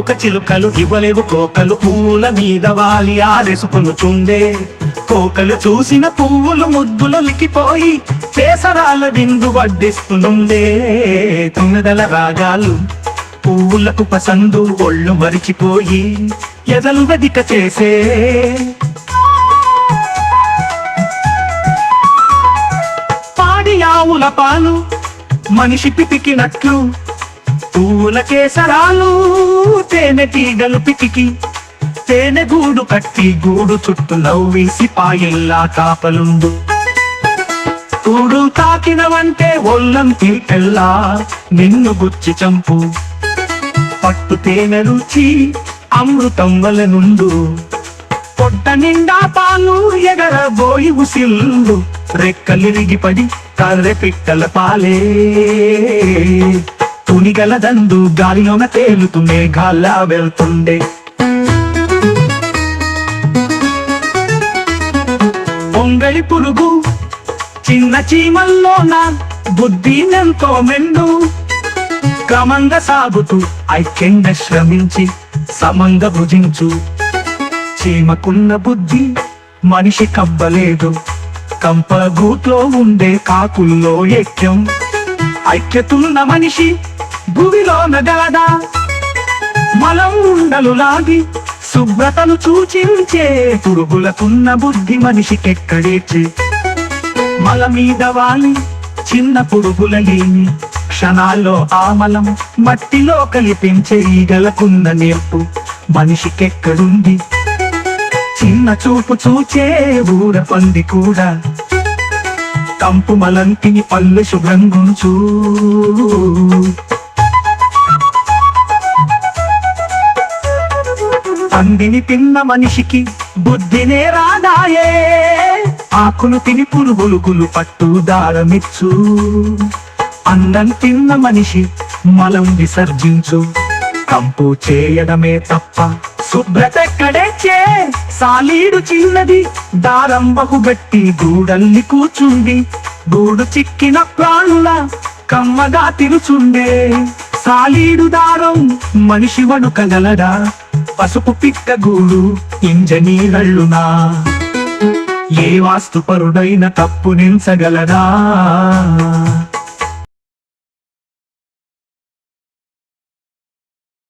కుక చిలుకలు ఇవ్వలేవు కోకలు. పువ్వుల మీద వాలి ఆరేసుకొనుచుండే. కోకలు చూసిన పువ్వులు ముద్దులు పేసరాల చేసరాల విందు వడ్డిస్తునుండే తుమ్మెదల రాగాలు పువ్వులకు పసందు ఒళ్ళు మరిచిపోయి ఎదలు వెదిక చేసే. పాడి ఆవుల పాలు మనిషి పితికినట్లు పూల కేసరాలు తేనె తీగలు పికికి తేనె గూడు కట్టి గూడు చుట్టూ నవ్వేసి పాయల్లా కాపలుండు. కూడు తాకినవంటే ఒల్లం తీటెల్లా నిన్ను గుచ్చి చంపు. పట్టు తేనె రుచి అమృతం వలనుండు పొట్ట నిండా పాలు ఎగరబోయి ఉసిల్లు. రెక్కలిరిగి పడి కర్రె పిట్టల పాలే తునిగల దండు గాలిలోన తేలుతూ మేఘాల్లా వెళ్తుండే. పొంగళి పురుగు చిన్న చీమల్లోన బుద్ధి నెంతో మెండు. క్రమంగా సాగుతూ ఐక్యంగా శ్రమించి సమంగా భుజించు. చీమకున్న బుద్ధి మనిషి కవ్వలేదు కంప గూట్లో ఉండే కాకుల్లో ఐక్యం ఐక్యతున్న మనిషి భూమిలో నగలదా. మలం ఉండలు లాగి శుభ్రతను సూచించే పురుగులకున్న బుద్ధి మనిషికెక్కడేచే. మల మీద వాలి చిన్న పురుగుల లేని క్షణాల్లో ఆమలం మట్టిలో కలిపించే ఈగలకున్న నేర్పు మనిషికెక్కడుంది. చిన్న చూపు చూచే ఊర పంది కూడా. కంపు మలంకిని పళ్ళు శుభ్రంగుంచు. పందిని తిన్న మనిషికి బుద్ధినే రాదాయే. ఆకులు తిని పురుగులుగులు పట్టు దారమిచ్చు. అన్నం తిన్న మనిషి మలం విసర్జించు. కంపు చేయడమే తప్ప శుభ్రత ఎక్కడే చే. సాలీడు చిన్నది దారం బహుగట్టి గూడల్ని కూచుండి గూడు చిక్కిన ప్రాణుల కమ్మగా తిరుచుండే. కాలీడు దారం మనిషి వణుకగలడా పసుపు పిక్క గూడు ఇంజనీరళ్ళునా? ఏ వాస్తుపరుడైన తప్పు నించగలడా